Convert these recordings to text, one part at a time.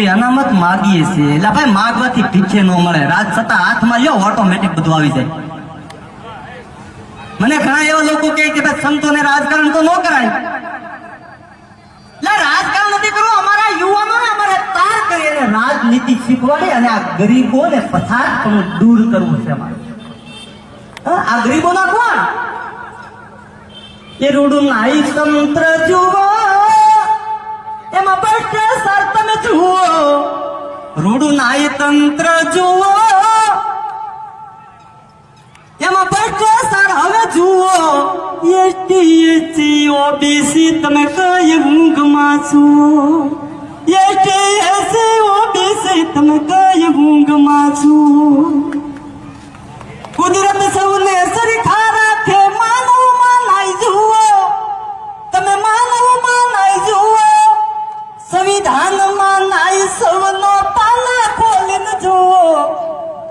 તે અનામત માગીએ છીએ. એટલે ભાઈ, માગવાથી ભીખે ન મળે. રાજ છતાં હાથમાં લ્યો ઓટોમેટિક બધું આવી જાય. મને ઘણા એવા લોકો કહે કે ભાઈ, સંતોને રાજકારણ તો ન કરાય. એટલે રાજકારણ નથી કરવું, અમારા યુવાનોને અમારે તાર કરી અને રાજનીતિ શીખવાડી અને આ ગરીબોને પછાતપણું દૂર કરવું છે અમારે. આ ગરીબોના કોણ? એ રૂડું નાઈ તંત્ર જુઓ. એમાં ભ્રષ્ટાચાર જુઓ, રૂડું નાય તંત્ર જુઓ. એમાં ભ્રષ્ટાચાર હવે જુઓ. એસટી એસસી ઓબીસી, તમે કઈ ઊંઘમાં છો?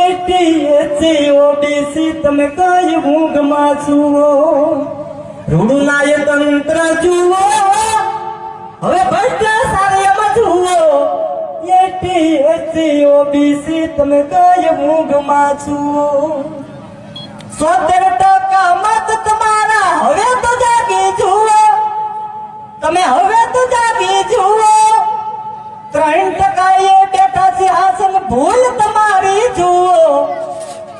એટી એસી ઓબીસી તમે કઈ ઊંઘમાં જુઓ રૂડું નાય તંત્ર જુઓ હવે ભ્રષ્ટાચાર એમ જુઓ એટી એસી ઓબીસી તમે કઈ ઊંઘમાં જુઓ સોતેર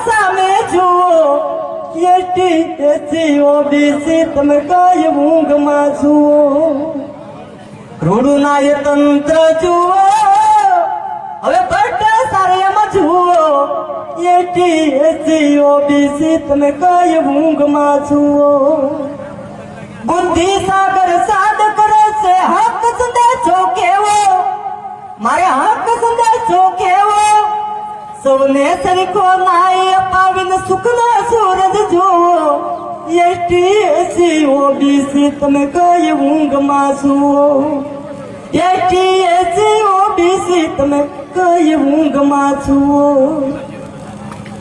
સામે જુઓ એટી એસી ઓબીસી તમે કઈ ઊંઘમાં જુઓ રૂડું નાય તંત્ર જુઓ હવે ભ્રષ્ટાચાર એમ જુઓ એટી એસી ઓબીસી તમે કઈ ઊંઘમાં જુઓ બુદ્ધિ સાગર સાદ કરે છે હક સંદેશો કેવો મારે હક સંદેશો કેવો સૌને સરખો નાય અપાવીને સુખનો સૂરજ જુઓ એટી એસી ઓબીસી તમે કઈ ઊંઘમાં જુઓ એટી એસી ઓબીસી તમે કઈ ઊંઘમાં જુઓ